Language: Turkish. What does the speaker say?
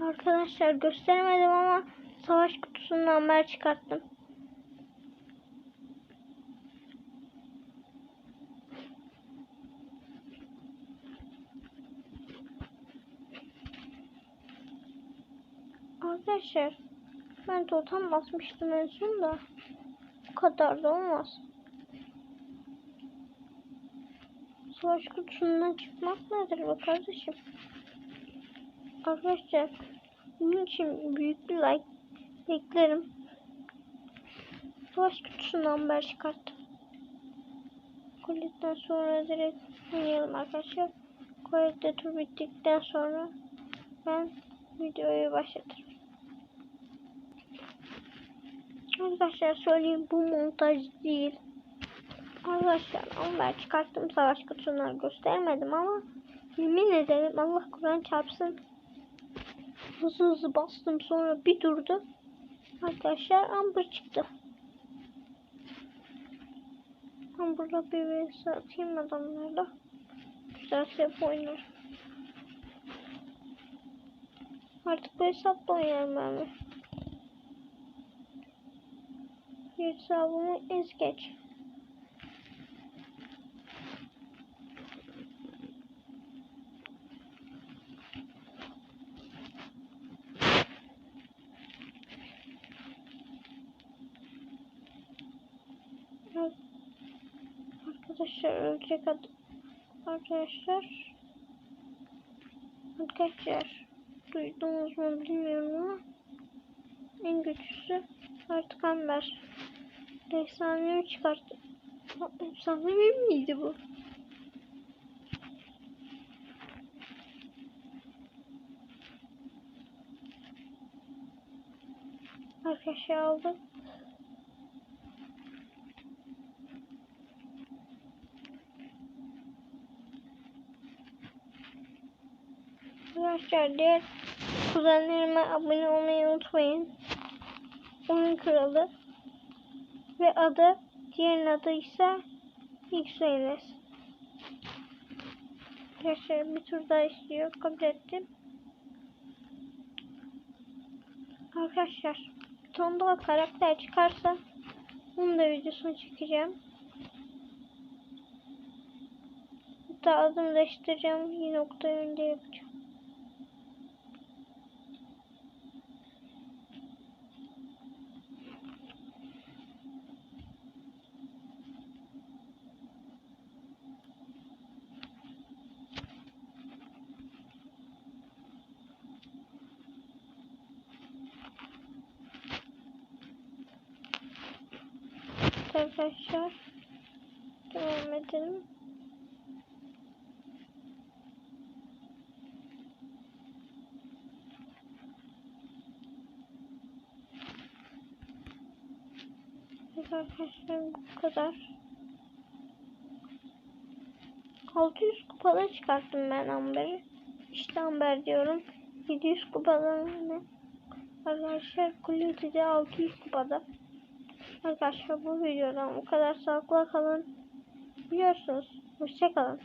Arkadaşlar gösteremedim ama savaş kutusundan haber çıkarttım. Arkadaşlar ben totem basmıştım en son da bu kadar da olmaz. Savaş kutusundan çıkmak nedir be kardeşim? Arkadaşlar bunun için büyük bir like beklerim. Savaş kutusundan haber çıkarttım. Kuletten sonra direkt oynayalım arkadaşlar. Kulette tur bittikten sonra ben videoyu başlatırım. Arkadaşlar söyleyeyim bu montaj değil. Arkadaşlar Amber çıkarttım savaş kutusundan göstermedim ama yemin ederim Allah Kur'an çarpsın hızlı hızlı bastım sonra bir durdu. Arkadaşlar Amber çıktı. Amber'la bir vs atayım adamlarla. Güzel hep oynar. Artık bu hesapla oynarım ben de. Hesabımı ez geç. Evet. Arkadaşlar ölecek ad arkadaşlar. Arkadaşlar duydunuz mu bilmiyorum ama en güçlüsü artık Amber. Efsanevi çıkarttı? Ha, efsanevi miydi bu? Arkadaşlar aldım Arkadaşlar diğer kuzenlerime abone olmayı unutmayın. Oyun kralı. Ve adı, diğerinin adı ise X-Raynes. Arkadaşlar bir tur daha istiyor. Kabul ettim. Arkadaşlar bir karakter çıkarsa bunu da videosunu çekeceğim. Hatta adımı değiştireceğim. Yine nokta önde yapacağım. Arkadaşlar. Devam edelim. Arkadaşlar bu kadar. 600 kupada çıkarttım ben Amber'i. İşte Amber diyorum. 700 kupada ne? Arkadaşlar Kulübü'de 600 kupada. Arkadaşlar bu videodan bu kadar sağlıklı kalın. Biliyorsunuz. Hoşçakalın.